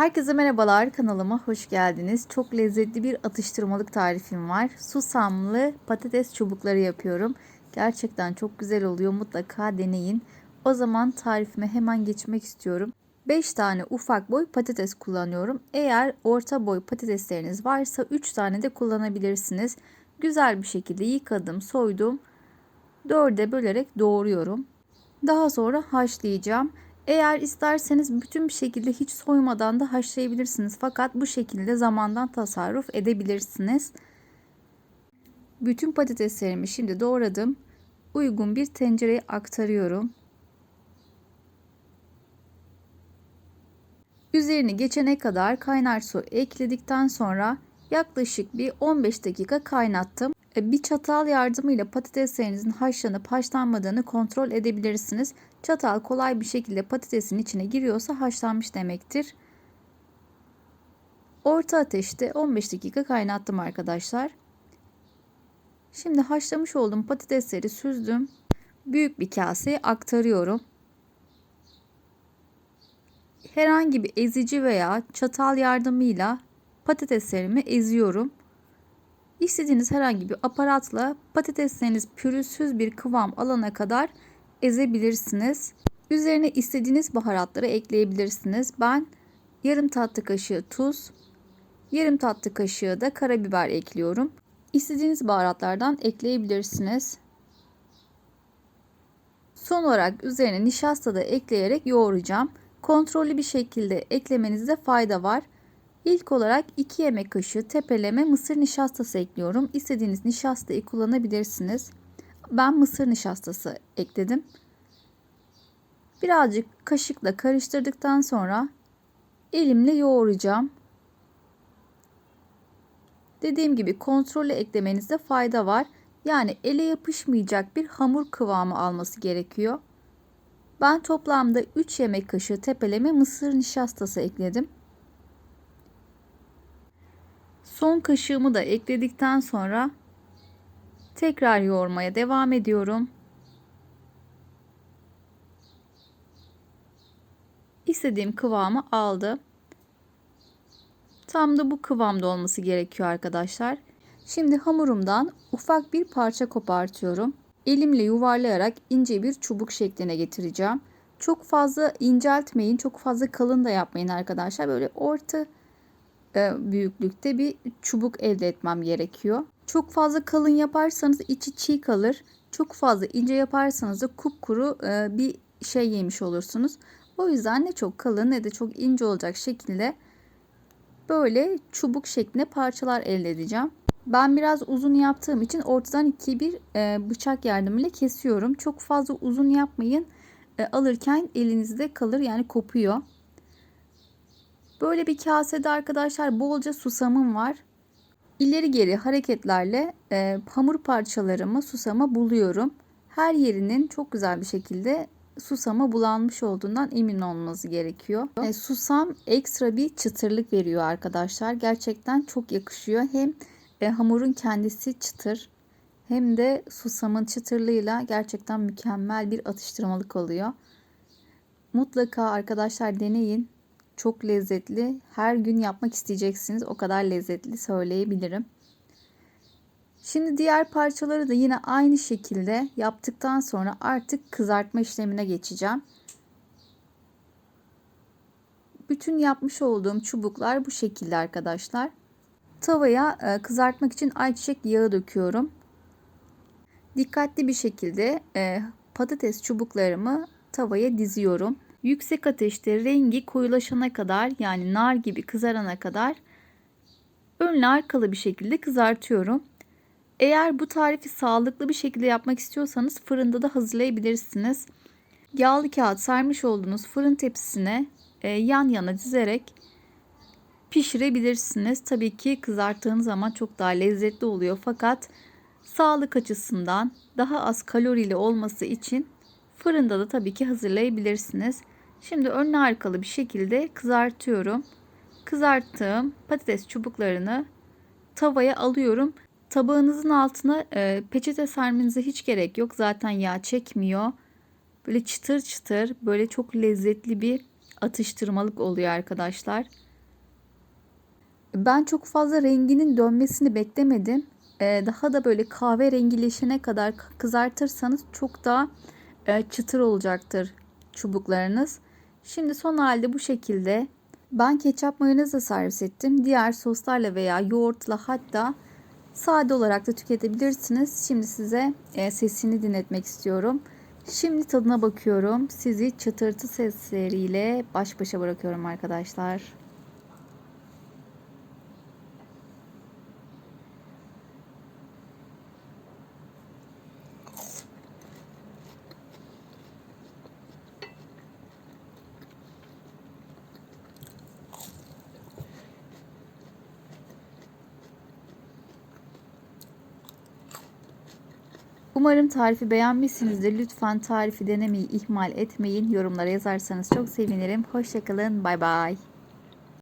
Herkese merhabalar kanalıma hoş geldiniz. Çok lezzetli bir atıştırmalık tarifim var. Susamlı patates çubukları yapıyorum. Gerçekten çok güzel oluyor. Mutlaka deneyin. O zaman tarifime hemen geçmek istiyorum. 5 tane ufak boy patates kullanıyorum. Eğer orta boy patatesleriniz varsa 3 tane de kullanabilirsiniz. Güzel bir şekilde yıkadım, soydum. 4'e bölerek doğruyorum. Daha sonra haşlayacağım. Eğer isterseniz bütün bir şekilde hiç soymadan da haşlayabilirsiniz. Fakat bu şekilde zamandan tasarruf edebilirsiniz. Bütün patateslerimi şimdi doğradım. Uygun bir tencereye aktarıyorum. Üzerini geçene kadar kaynar su ekledikten sonra yaklaşık bir 15 dakika kaynattım. E, bir çatal yardımıyla patateslerinizin haşlanıp haşlanmadığını kontrol edebilirsiniz. Çatal kolay bir şekilde patatesin içine giriyorsa haşlanmış demektir. Orta ateşte 15 dakika kaynattım arkadaşlar. Şimdi haşlamış olduğum patatesleri süzdüm. Büyük bir kaseye aktarıyorum. Herhangi bir ezici veya çatal yardımıyla patateslerimi eziyorum. İstediğiniz herhangi bir aparatla patatesleriniz pürüzsüz bir kıvam alana kadar ezebilirsiniz. Üzerine istediğiniz baharatları ekleyebilirsiniz. Ben yarım tatlı kaşığı tuz, yarım tatlı kaşığı da karabiber ekliyorum. İstediğiniz baharatlardan ekleyebilirsiniz. Son olarak üzerine nişasta da ekleyerek yoğuracağım. Kontrollü bir şekilde eklemenizde fayda var. İlk olarak 2 yemek kaşığı tepeleme mısır nişastası ekliyorum. İstediğiniz nişastayı kullanabilirsiniz. Ben mısır nişastası ekledim. Birazcık kaşıkla karıştırdıktan sonra elimle yoğuracağım. Dediğim gibi kontrollü eklemenizde fayda var. Yani ele yapışmayacak bir hamur kıvamı alması gerekiyor. Ben toplamda 3 yemek kaşığı tepeleme mısır nişastası ekledim. Son kaşığımı da ekledikten sonra tekrar yoğurmaya devam ediyorum. İstediğim kıvamı aldı. Tam da bu kıvamda olması gerekiyor arkadaşlar. Şimdi hamurumdan ufak bir parça kopartıyorum. Elimle yuvarlayarak ince bir çubuk şekline getireceğim. Çok fazla inceltmeyin, çok fazla kalın da yapmayın arkadaşlar. Böyle orta büyüklükte bir çubuk elde etmem gerekiyor. Çok fazla kalın yaparsanız içi çiğ kalır. Çok fazla ince yaparsanız da kupkuru e, bir şey yemiş olursunuz. O yüzden ne çok kalın ne de çok ince olacak şekilde böyle çubuk şeklinde parçalar elde edeceğim. Ben biraz uzun yaptığım için ortadan ikiye bir e, bıçak yardımıyla kesiyorum. Çok fazla uzun yapmayın. alırken elinizde kalır yani kopuyor. Böyle bir kasede arkadaşlar bolca susamım var. İleri geri hareketlerle e, hamur parçalarımı susama buluyorum. Her yerinin çok güzel bir şekilde susama bulanmış olduğundan emin olmanız gerekiyor. E, susam ekstra bir çıtırlık veriyor arkadaşlar. Gerçekten çok yakışıyor. Hem e, hamurun kendisi çıtır hem de susamın çıtırlığıyla gerçekten mükemmel bir atıştırmalık oluyor. Mutlaka arkadaşlar deneyin. Çok lezzetli. Her gün yapmak isteyeceksiniz. O kadar lezzetli söyleyebilirim. Şimdi diğer parçaları da yine aynı şekilde yaptıktan sonra artık kızartma işlemine geçeceğim. Bütün yapmış olduğum çubuklar bu şekilde arkadaşlar. Tavaya e, kızartmak için ayçiçek yağı döküyorum. Dikkatli bir şekilde e, patates çubuklarımı tavaya diziyorum. Yüksek ateşte rengi koyulaşana kadar yani nar gibi kızarana kadar önlü arkalı bir şekilde kızartıyorum. Eğer bu tarifi sağlıklı bir şekilde yapmak istiyorsanız fırında da hazırlayabilirsiniz. Yağlı kağıt sarmış olduğunuz fırın tepsisine e, yan yana dizerek pişirebilirsiniz. Tabii ki kızarttığınız zaman çok daha lezzetli oluyor fakat sağlık açısından daha az kalorili olması için fırında da tabii ki hazırlayabilirsiniz. Şimdi önlü arkalı bir şekilde kızartıyorum. Kızarttığım patates çubuklarını tavaya alıyorum. Tabağınızın altına e, peçete sermenize hiç gerek yok. Zaten yağ çekmiyor. Böyle çıtır çıtır böyle çok lezzetli bir atıştırmalık oluyor arkadaşlar. Ben çok fazla renginin dönmesini beklemedim. Ee, daha da böyle kahverengileşene kadar kızartırsanız çok daha çıtır olacaktır çubuklarınız. Şimdi son halde bu şekilde ben ketçap mayonezle servis ettim. Diğer soslarla veya yoğurtla hatta sade olarak da tüketebilirsiniz. Şimdi size e, sesini dinletmek istiyorum. Şimdi tadına bakıyorum. Sizi çıtırtı sesleriyle baş başa bırakıyorum arkadaşlar. Umarım tarifi beğenmişsinizdir. Lütfen tarifi denemeyi ihmal etmeyin. Yorumlara yazarsanız çok sevinirim. Hoşçakalın. Bay bay.